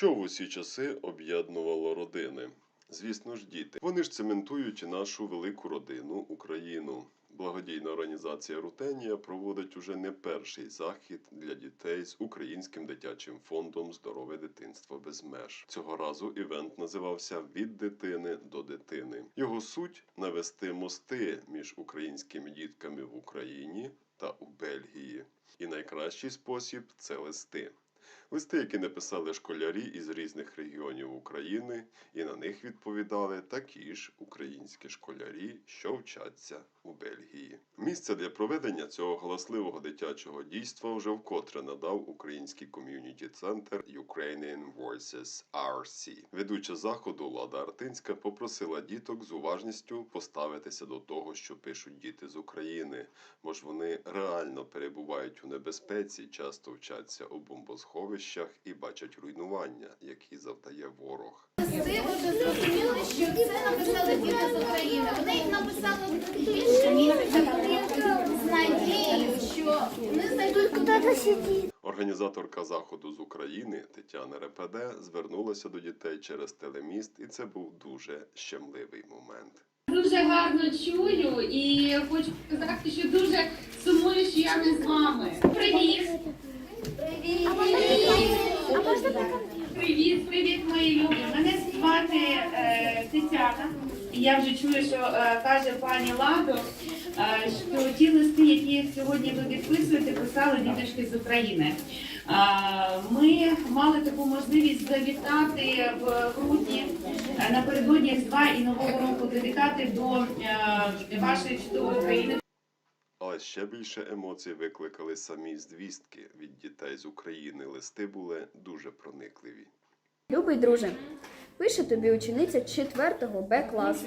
Що в усі часи об'єднувало родини? Звісно ж, діти. Вони ж цементують нашу велику родину Україну. Благодійна організація Рутенія проводить уже не перший захід для дітей з українським дитячим фондом Здорове дитинство без меж. Цього разу івент називався Від дитини до дитини. Його суть навести мости між українськими дітками в Україні та у Бельгії. І найкращий спосіб це листи. Листи, які написали школярі із різних регіонів України, і на них відповідали такі ж українські школярі, що вчаться у Бельгії. Місце для проведення цього галасливого дитячого дійства вже вкотре надав український ком'юніті центр Ukrainian Voices RC. Ведуча заходу Лада Артинська попросила діток з уважністю поставитися до того, що пишуть діти з України, бо ж вони реально перебувають у небезпеці, часто вчаться у бомбосховищах і бачать руйнування, які завдає ворог. Зрозуміли, що це написали діти з України. Вони їх написали більше місяця з надією, що вони знайдуть куди сидіти. Організаторка заходу з України Тетяна Репеде звернулася до дітей через телеміст, і це був дуже щемливий момент. Дуже гарно чую і хочу сказати, що дуже сумую, що я не з вами. Привіт, привіт, мої любі. Мене звати е, І я вже чую, що е, каже пані Ладо, е, що ті листи, які сьогодні ви підписуєте, писали діточки з України. Е, ми мали таку можливість завітати в грудні е, напередодні Різдва і Нового року, завітати до е, вашої чудової країни. Але ще більше емоцій викликали самі звістки від дітей з України. Листи були дуже проникливі. Любий друже, пише тобі учениця 4 Б класу,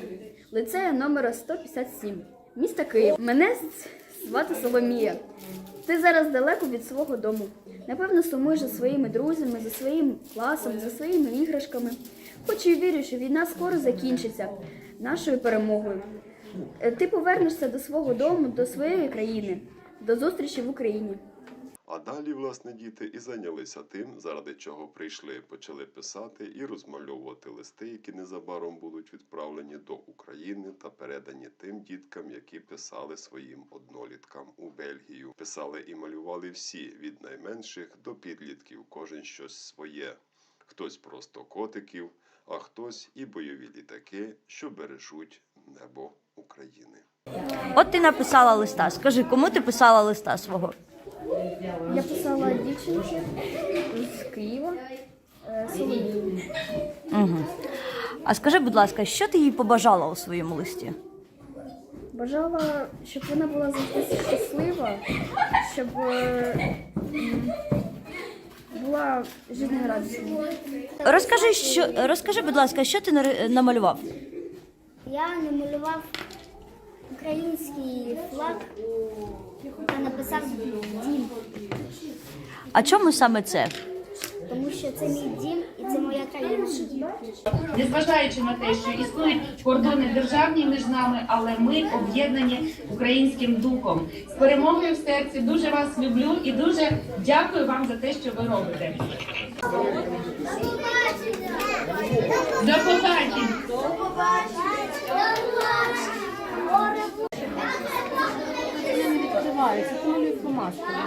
лицея номера 157, міста Київ. Мене звати Соломія. Ти зараз далеко від свого дому. Напевно, сумуєш за своїми друзями, за своїм класом, за своїми іграшками. Хоч і вірю, що війна скоро закінчиться нашою перемогою. Е, Ти повернешся до свого дому, до своєї країни. До зустрічі в Україні. А далі, власне, діти і зайнялися тим, заради чого прийшли. Почали писати і розмальовувати листи, які незабаром будуть відправлені до України та передані тим діткам, які писали своїм одноліткам у Бельгію. Писали і малювали всі від найменших до підлітків, кожен щось своє. Хтось просто котиків, а хтось і бойові літаки, що бережуть небо України. От ти написала листа. Скажи, кому ти писала листа свого? Я писала дівчинці з Києва е, Соломії. Угу. А скажи, будь ласка, що ти їй побажала у своєму листі? Бажала, щоб вона була завжди щаслива, щоб е, м, була життєрадісною. Розкажи, що розкажи, будь ласка, що ти намалював? Я намалював український флаг та написав дім, А чому саме це? тому що це мій дім і це моя країна. Незважаючи на те, що існують кордони державні між нами, але ми об'єднані українським духом. З перемогою в серці дуже вас люблю і дуже дякую вам за те, що ви робите. До побачення! відкриваються, тому фломастером, mostra.